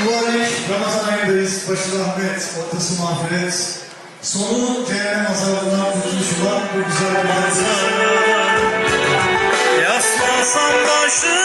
Mübarek Ramazan ayındayız. Başı rahmet, ortası mağfiret. Sonu cehennem azabından kurtuluşu var. Bu güzel bir hadis. Yaslasan başını